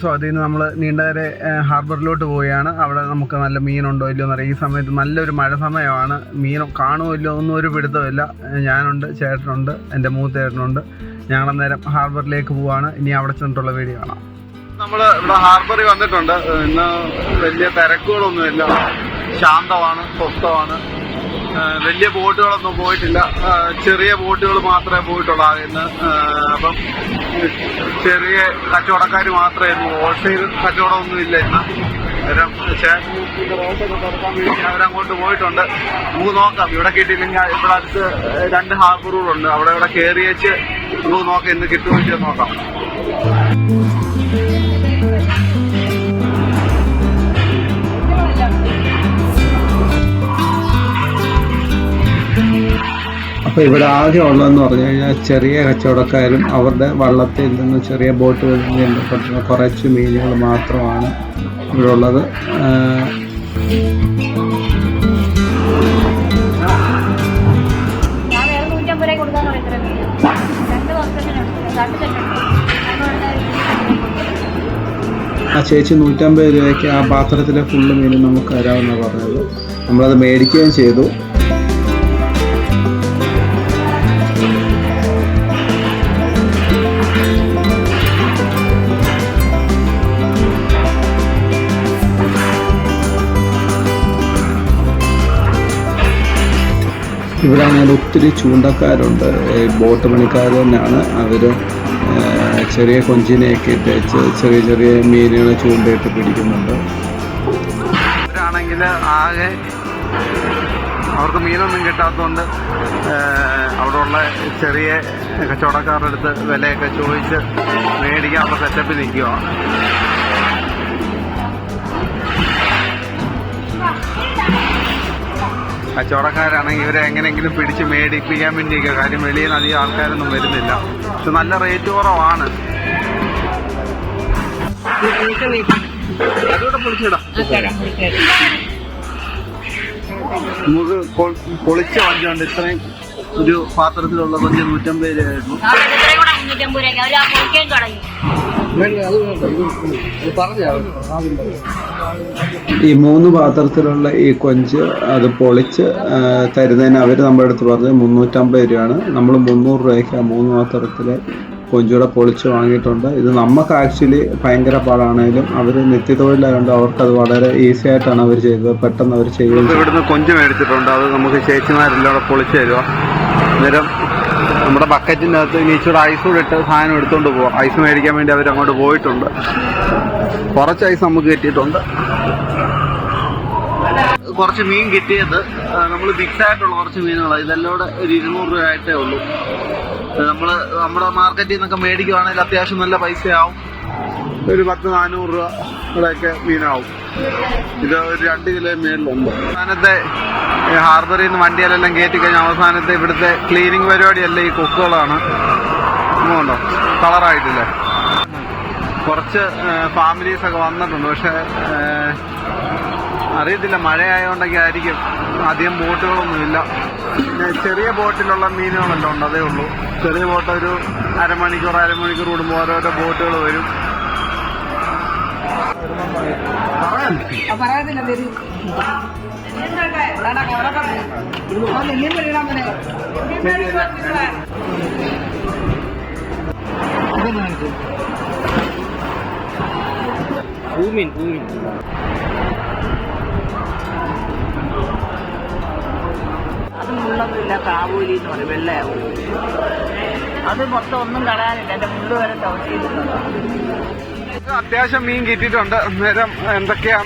പുതിയൊരു വ്ളോഗിലേക്ക് സ്വാഗതം നമ്മൾ നീണ്ടകര ഏഹ്, ഹാർബറിലോട്ട് പോവുകയാണ്. അവിടെ നമുക്ക് നല്ല മീനുണ്ടോ ഇല്ലയോ എന്നറിയാം ഈ സമയത്ത് നല്ലൊരു മഴ സമയമാണ്. മീൻ കാണുമോ ഇല്ലയോ ഒന്നും ഒരു പിടുത്തമില്ല ഞാനുണ്ട് ചേട്ടനുണ്ട് എന്റെ മൂത്തേട്ടനുണ്ട്. ഞങ്ങൾ അന്നേരം ഹാർബറിലേക്ക് പോവാണ് ഇനി അവിടെ ചെന്നിട്ടുള്ള വീഡിയോ കാണാം. നമ്മൾ ഇവിടെ ഹാർബറിൽ വന്നിട്ടുണ്ട്. ഇന്ന് വലിയ തിരക്കുകളൊന്നുമില്ല. ശാന്തമാണ് സ്വസ്ഥമാണ്. വലിയ ബോട്ടുകളൊന്നും പോയിട്ടില്ല. ചെറിയ ബോട്ടുകൾ മാത്രമേ പോയിട്ടുള്ളൂ ഇന്ന്. അപ്പം ചെറിയ കച്ചവടക്കാർ മാത്രമേ ഇന്ന് ഹോൾസെയിൽ കച്ചവടമൊന്നും ഇല്ല ഇന്ന്. അവരങ്ങോട്ട് പോയിട്ടുണ്ട്. നമുക്ക് നോക്കാം. ഇവിടെ കിട്ടിയില്ലെങ്കിൽ ഇവിടെ അടുത്ത് രണ്ട് ഹാർബറുകളുണ്ട്. അവിടെ ഇവിടെ കയറി വെച്ച് നമുക്ക് നോക്കാം ഇന്ന് കിട്ടുമെന്ന് നോക്കാം. അപ്പോൾ ഇവിടെ ആകെ ഉള്ളതെന്ന് പറഞ്ഞു കഴിഞ്ഞാൽ ചെറിയ കച്ചവടക്കാരും അവരുടെ വള്ളത്തിൽ നിന്ന് ചെറിയ ബോട്ടുകളിൽ നിന്ന് കിട്ടുന്ന കുറച്ച് മീനുകൾ മാത്രമാണ് ഇവിടെ ഉള്ളത് ആ ചേച്ചി നൂറ്റമ്പത് രൂപയ്ക്ക് ആ പാത്രത്തിലെ ഫുള്ള് മീൻ നമുക്ക് തരാമെന്നാണ് പറഞ്ഞത്. നമ്മളത് മേടിക്കുകയും ചെയ്തു. ഇവിടെ ആണെങ്കിൽ ഒത്തിരി ചൂണ്ടക്കാരുണ്ട്. ബോട്ട് പണിക്കാർ തന്നെയാണ്. അവർ ചെറിയ കൊഞ്ചിനെയൊക്കെ ഇട്ട് ചെറിയ ചെറിയ മീനുകൾ ചൂണ്ടയിട്ട് പിടിക്കുന്നുണ്ട്. ഇവരാണെങ്കിൽ ആകെ അവർക്ക് മീനൊന്നും കിട്ടാത്തതുകൊണ്ട് അവിടെയുള്ള ചെറിയ കച്ചവടക്കാരുടെ അടുത്ത് വിലയൊക്കെ ചോദിച്ച് മേടിക്കാൻ മേടിക്കാനുള്ള സെറ്റപ്പിൽ നിൽക്കുക കച്ചവടക്കാരാണെങ്കിൽ ഇവരെ എങ്ങനെയെങ്കിലും പിടിച്ച് മേടിപ്പിക്കാൻ വേണ്ടിയൊക്കെ കാര്യം വെളിയിൽ നിന്ന് അധികം ആൾക്കാരൊന്നും വരുന്നില്ല. പക്ഷെ നല്ല റേറ്റ് കുറവാണ്. പൊളിച്ച വഞ്ചുണ്ട് ഇത്രയും ഒരു പാത്രത്തിലുള്ള കൊഞ്ച് നൂറ്റമ്പത് രൂപയായിരുന്നു. ഈ മൂന്ന് പാത്രത്തിലുള്ള ഈ കൊഞ്ച് അത് പൊളിച്ച് തരുന്നതിന് അവർ നമ്മുടെ അടുത്ത് പറഞ്ഞത് മുന്നൂറ്റമ്പത് രൂപയാണ്. നമ്മൾ മുന്നൂറ് രൂപയ്ക്ക് ആ മൂന്ന് പാത്രത്തിലെ കൊഞ്ചൂടെ പൊളിച്ച് വാങ്ങിയിട്ടുണ്ട്. ഇത് നമുക്ക് ആക്ച്വലി ഭയങ്കര പാടാണെങ്കിലും അവർ നിത്യതൊഴിലായതുകൊണ്ട് അവർക്കത് വളരെ ഈസി ആയിട്ടാണ് അവർ ചെയ്തത്. പെട്ടെന്ന് അവർ ചെയ്യുന്നത് ഇവിടുന്ന് കൊഞ്ച് മേടിച്ചിട്ടുണ്ട്? അത് നമുക്ക് ചേച്ചിമാരെല്ലാം കൂടെ പൊളിച്ച് തരുക അന്നേരം നമ്മുടെ ബക്കറ്റിന്റെ അകത്ത് ഇനി ഇച്ചിരി ഐസ് കൂടെ ഇട്ട് സാധനം എടുത്തുകൊണ്ട് പോവാം. ഐസ് മേടിക്കാൻ വേണ്ടി അവർ അങ്ങോട്ട് പോയിട്ടുണ്ട്. കുറച്ച് ഐസ് നമുക്ക് കിട്ടിയിട്ടുണ്ട്. കുറച്ച് മീൻ കിട്ടിയത് നമ്മൾ ഫിക്സ് ആയിട്ടുള്ള കുറച്ച് മീനുകളാണ് ഇതെല്ലാം കൂടെ ഒരു ഇരുന്നൂറ് രൂപ ആയിട്ടേ ഉള്ളൂ. നമ്മൾ നമ്മുടെ മാർക്കറ്റിൽ നിന്നൊക്കെ മേടിക്കുവാണെങ്കിൽ അത്യാവശ്യം നല്ല പൈസയാവും. ഒരു പത്ത് നാനൂറ് രൂപ ഇവിടെയൊക്കെ മീനാവും. ഇത് ഒരു രണ്ട് കിലോ മേളിലുണ്ട്. അവസാനത്തെ ഹാർബറിൽ നിന്ന് വണ്ടിയിലെല്ലാം കയറ്റി കഴിഞ്ഞാൽ അവസാനത്തെ ഇവിടുത്തെ ക്ലീനിങ് പരിപാടിയല്ല ഈ കൊക്കുകളാണ്. ഉണ്ടോ കളറായിട്ടില്ലേ? കുറച്ച് ഫാമിലീസ് ഒക്കെ വന്നിട്ടുണ്ട്. പക്ഷെ അറിയത്തില്ല മഴയായതുകൊണ്ടൊക്കെ ആയിരിക്കും. അധികം ബോട്ടുകളൊന്നുമില്ല പിന്നെ ചെറിയ ബോട്ടിലുള്ള മീനുകളെല്ലാം ഉണ്ട് അതേ ഉള്ളൂ. ചെറിയ ബോട്ട് ഒരു അരമണിക്കൂർ അരമണിക്കൂർ കൂടുമ്പോൾ ഓരോരോ ബോട്ടുകൾ വരും. പറയത്തില്ല തരൂ പൂമീൻ പൂമീൻ അത് മുള്ളൊന്നുമില്ല കാവൂലി എന്ന് പറയും വെള്ളയാവും അത് മൊത്തം ഒന്നും കളയാനില്ല. എന്റെ മുള്ളു വരെ തവച്ചിട്ടുണ്ട് അത്യാവശ്യം മീൻ കിട്ടിയിട്ടുണ്ട്. അന്നേരം എന്തൊക്കെയാ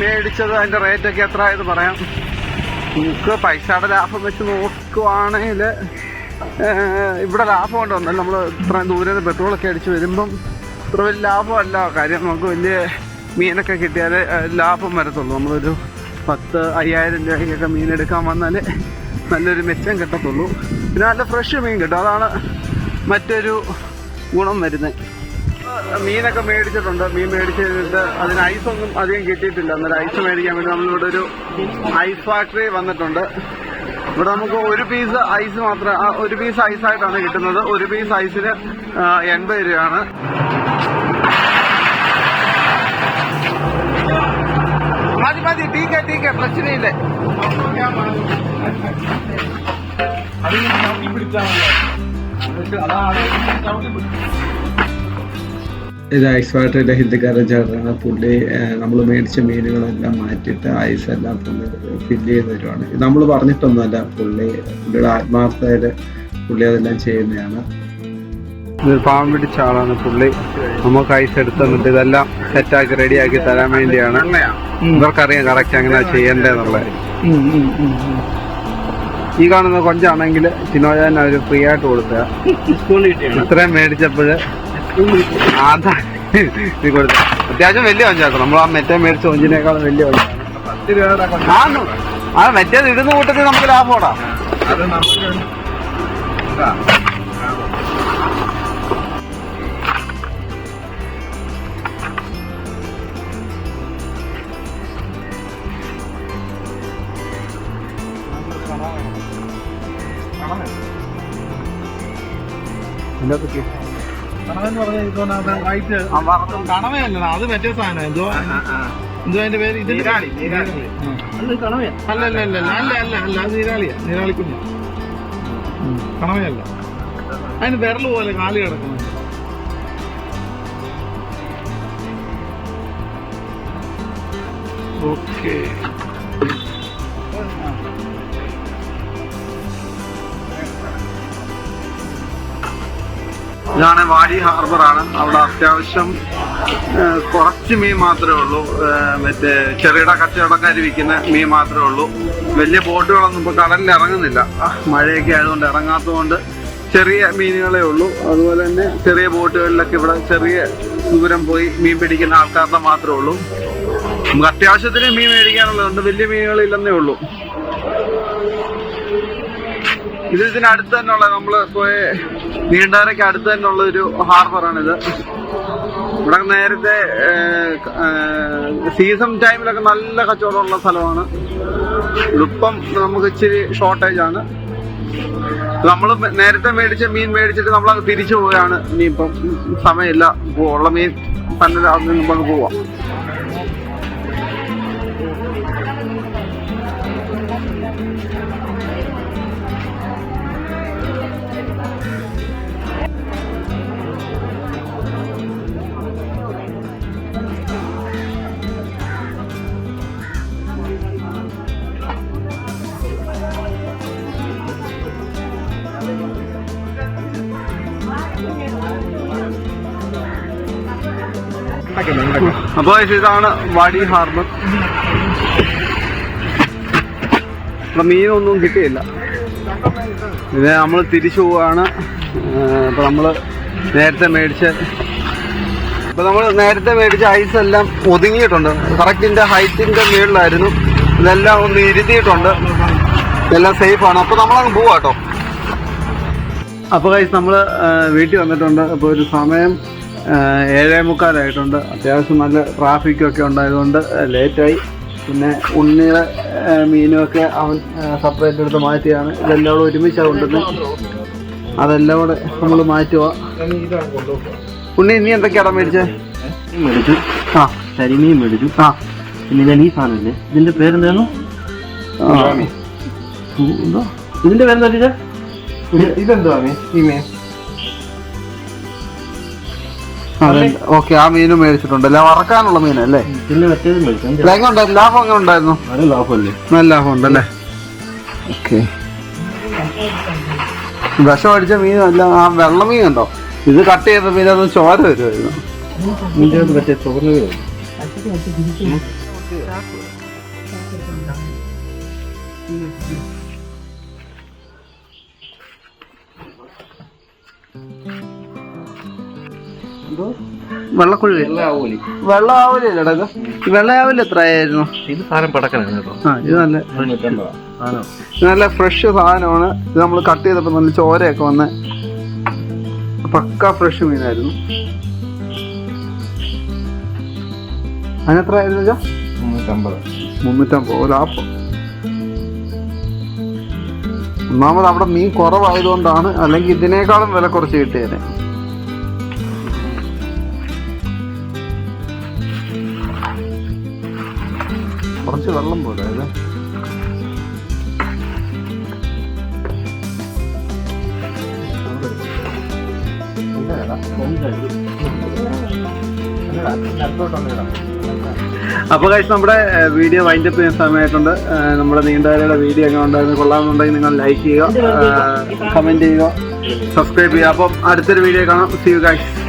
മേടിച്ചത്? അതിന്റെ റേറ്റ് ഒക്കെ എത്ര ആയത് പറയാം. നമുക്ക് പൈസയുടെ ലാഭം വെച്ച് നോക്കുവാണെങ്കിൽ ഇവിടെ ലാഭം ഉണ്ടോന്നല്ല നമ്മൾ ഇത്രയും ദൂരെ നിന്ന് പെട്രോളൊക്കെ അടിച്ച് വരുമ്പം ഇത്ര വലിയ ലാഭമല്ല. കാര്യം നമുക്ക് വലിയ മീനൊക്കെ കിട്ടിയാൽ ലാഭം വരത്തുള്ളൂ. നമ്മളൊരു പത്ത് അയ്യായിരം രൂപയ്ക്കൊക്കെ മീൻ എടുക്കാൻ വന്നാൽ നല്ലൊരു മെച്ചം കിട്ടത്തുള്ളൂ. പിന്നെ നല്ല ഫ്രഷ് മീൻ കിട്ടും. അതാണ് മറ്റൊരു ഗുണം വരുന്നത്. മീനൊക്കെ മേടിച്ചിട്ടുണ്ട്. മീൻ മേടിച്ച് കഴിഞ്ഞിട്ട് അതിന് ഐസൊന്നും അധികം കിട്ടിയിട്ടില്ല. അന്നേരം ഐസ് മേടിക്കാൻ വേണ്ടി നമ്മളിവിടെ ഒരു ഐസ് ഫാക്ടറി വന്നിട്ടുണ്ട്. ഇവിടെ നമുക്ക് ഒരു പീസ് ഐസ് മാത്രം ഒരു പീസ് ഐസ് ആയിട്ടാണ് കിട്ടുന്നത്. ഒരു പീസ് ഐസിന് എൺപത് രൂപയാണ്. മതി മതി. ടീക്ക ടീക്ക പ്രശ്നമില്ല. പിടിച്ചാൽ അതാണ് ഇത് ഐസ് വാട്ടറിന്റെ ഹിന്ദിക്കാരൻ ചേട്ടനാണ് പുള്ളി നമ്മൾ മേടിച്ച മീനുകളെല്ലാം മാറ്റിയിട്ട് ഐസ് എല്ലാം പുള്ളി ഫില്ല് ചെയ്ത് തരുവാണ്. നമ്മൾ പറഞ്ഞിട്ടൊന്നുമല്ല പുള്ളി പുള്ളിയുടെ ആത്മാർത്ഥതയിൽ പുള്ളി അതെല്ലാം ചെയ്യുന്നതാണ്. പാവം പിടിച്ച ആളാണ് പുള്ളി. നമുക്ക് ഐസ് എടുത്ത് തന്നിട്ട് ഇതെല്ലാം സെറ്റാക്കി റെഡിയാക്കി തരാൻ വേണ്ടിയാണ്. ഇവർക്കറിയാം കറക്റ്റ് അങ്ങനെ ചെയ്യണ്ടേന്നുള്ളത് ഈ കാണുന്ന കൊഞ്ചാണെങ്കിൽ ചിനോജാൻ അവർ ഫ്രീ ആയിട്ട് കൊടുത്ത ഇത്രയും മേടിച്ചപ്പോൾ ഇത് കൊടുത്ത അത്യാവശ്യം വലിയ വഞ്ചാക്കും നമ്മൾ ആ മെറ്റേ മേടിച്ച ഒഞ്ചിനേക്കാളും വലിയ ആന്നു ആ മറ്റേത് ഇടുന്ന കൂട്ടത്തിൽ നമുക്ക് ലാഭമാടാ അത് നമുക്ക് കണവയല്ല അത് മറ്റേ സാധനം. എന്തോ എന്തോ അതിന്റെ പേര്? ഇത് അല്ല അല്ല അല്ല അല്ല അല്ല അല്ല അല്ല അത് നീരാളിയാ. നീരാളിക്കുഞ്ഞ്. കണവയല്ല. അതിന് വിരൽ പോലെ കാലി കിടക്കുന്നു. ഓക്കെ. ഇതാണ് വാടി ഹാർബറാണ് അവിടെ അത്യാവശ്യം കുറച്ച് മീൻ മാത്രമേ ഉള്ളൂ. മറ്റേ ചെറുകിട കച്ചവടക്കാർ വിൽക്കുന്ന മീൻ മാത്രമേ ഉള്ളൂ. വലിയ ബോട്ടുകളൊന്നും ഇപ്പോൾ കടലിൽ ഇറങ്ങുന്നില്ല. മഴയൊക്കെ ആയതുകൊണ്ട് ഇറങ്ങാത്തതുകൊണ്ട് ചെറിയ മീനുകളേ ഉള്ളൂ. അതുപോലെ തന്നെ ചെറിയ ബോട്ടുകളിലൊക്കെ ഇവിടെ ചെറിയ ദൂരം പോയി മീൻ പിടിക്കുന്ന ആൾക്കാരുടെ മാത്രമേ ഉള്ളൂ. നമുക്ക് അത്യാവശ്യത്തിന് മീൻ മേടിക്കാനുള്ളതുണ്ട്. വലിയ മീനുകളില്ലെന്നേ ഉള്ളൂ. ഇത് ഇതിനടുത്ത് തന്നെയുള്ള നമ്മൾ പോയ നീണ്ടകരയ്ക്ക് അടുത്ത് തന്നെയുള്ള ഒരു ഹാർബറാണിത് ഇവിടെ നേരത്തെ സീസൺ ടൈമിലൊക്കെ നല്ല കച്ചവടമുള്ള സ്ഥലമാണ്. ഇപ്പം നമുക്ക് ഇച്ചിരി ഷോർട്ടേജ് ആണ്. നമ്മൾ നേരത്തെ മേടിച്ച മീൻ മേടിച്ചിട്ട് നമ്മൾ തിരിച്ചു പോവുകയാണ്. ഇനിയിപ്പം സമയമില്ല. ഉള്ള മീൻ തന്നെ അതിന് നിന്ന് പോവാം. അപ്പൊ ഇതാണ് വാടി ഹാർബർ. ഇവിടെ മീനൊന്നും കിട്ടിയില്ല. ഇത് നമ്മൾ തിരിച്ചു പോവാണ്. അപ്പൊ നമ്മൾ നേരത്തെ മേടിച്ച ഇപ്പൊ നമ്മൾ നേരത്തെ മേടിച്ച ഐസ് എല്ലാം ഒതുങ്ങിയിട്ടുണ്ട്. കറക്റ്റിന്റെ ഹൈറ്റിന്റെ മുകളിലായിരുന്നു ഇതെല്ലാം ഒന്ന് ഇരുത്തിയിട്ടുണ്ട്. എല്ലാം സേഫ് ആണ്. അപ്പൊ നമ്മളങ്ങ് പോവാ കേട്ടോ. അപ്പോൾ കൈസ് നമ്മൾ വീട്ടിൽ വന്നിട്ടുണ്ട്. അപ്പോൾ ഒരു സമയം ഏഴേ മുക്കാലായിട്ടുണ്ട്. അത്യാവശ്യം നല്ല ട്രാഫിക്കൊക്കെ ഉണ്ടായതുകൊണ്ട് ലേറ്റായി. പിന്നെ ഉണ്ണിയുടെ മീനുമൊക്കെ അവൻ സെപ്പറേറ്റ് എടുത്ത് മാറ്റിയാണ്. ഇതെല്ലാം കൂടെ ഒരുമിച്ചാണ് കൊണ്ടുവന്നത് അതെല്ലാം കൂടെ നമ്മൾ മാറ്റുക ഉണ്ണി നീ എന്തൊക്കെയാടാ മേടിച്ചേ? മേടിച്ചു. ആ. കരിമീൻ മേടിച്ചു. ആ. പിന്നെ ഞാൻ ഈ സാധനമില്ലേ? ഇതിന്റെ പേരെന്തായിരുന്നു? ഇതിന്റെ പേരെന്താ ടീച്ചർ? ഇതെന്തുവാ ഈ മീൻ. ഓക്കെ ആ മീനും മേടിച്ചിട്ടുണ്ട്. എല്ലാം വറക്കാനുള്ള മീനല്ലേ? ഉണ്ടായിരുന്നു ലാഭം എങ്ങനെ ഉണ്ടായിരുന്നു? നല്ല ലാഭം നല്ല ലാഭം ഉണ്ടല്ലേ? ഓക്കെ. വിഷം അടിച്ച മീൻ അല്ല ആ വെള്ള മീൻ ഉണ്ടോ? ഇത് കട്ട് ചെയ്ത മീൻ അത് ചോര വരുമായിരുന്നു വെള്ളക്കുഴി. വെള്ളാവലില്ലടാ ഇത്? അല്ലേ വെള്ളയാവൽ എത്രയായിരുന്നു? ഇത് സാധനം പടക്കനാണ് കേട്ടോ. ആ ഇത് നല്ല സാധനം. നല്ല ഫ്രഷ് സാധനമാണ്. ഇത് നമ്മൾ കട്ട് ചെയ്തപ്പോൾ നല്ല ചോരയൊക്കെ വന്ന് പക്ക ഫ്രഷ് മീനായിരുന്നു. അതിനെത്ര ആയിരുന്നു ചാ മുന്നൂറ്റമ്പത്. മുന്നൂറ്റമ്പത്. ഓ ലാഭം ഒന്നാമത് അവിടെ മീൻ കുറവായതുകൊണ്ടാണ് അല്ലെങ്കിൽ ഇതിനേക്കാളും വില കുറച്ച് കിട്ടിയേനെ. കുറച്ച് വെള്ളം പോലെ അല്ലേ അപ്പോൾ കഴിച്ച് നമ്മുടെ വീഡിയോ വൈൻഡ് അപ്പ് ചെയ്യുന്ന സമയമായിട്ടുണ്ട്. നമ്മുടെ നീണ്ടവരുടെ വീഡിയോ ഒക്കെ ഉണ്ടായിരുന്നു കൊള്ളാമെന്നുണ്ടെങ്കിൽ നിങ്ങൾ ലൈക്ക് ചെയ്യുക കമന്റ് ചെയ്യുക സബ്സ്ക്രൈബ് ചെയ്യുക. അപ്പം അടുത്തൊരു വീഡിയോ കാണാം. C you guys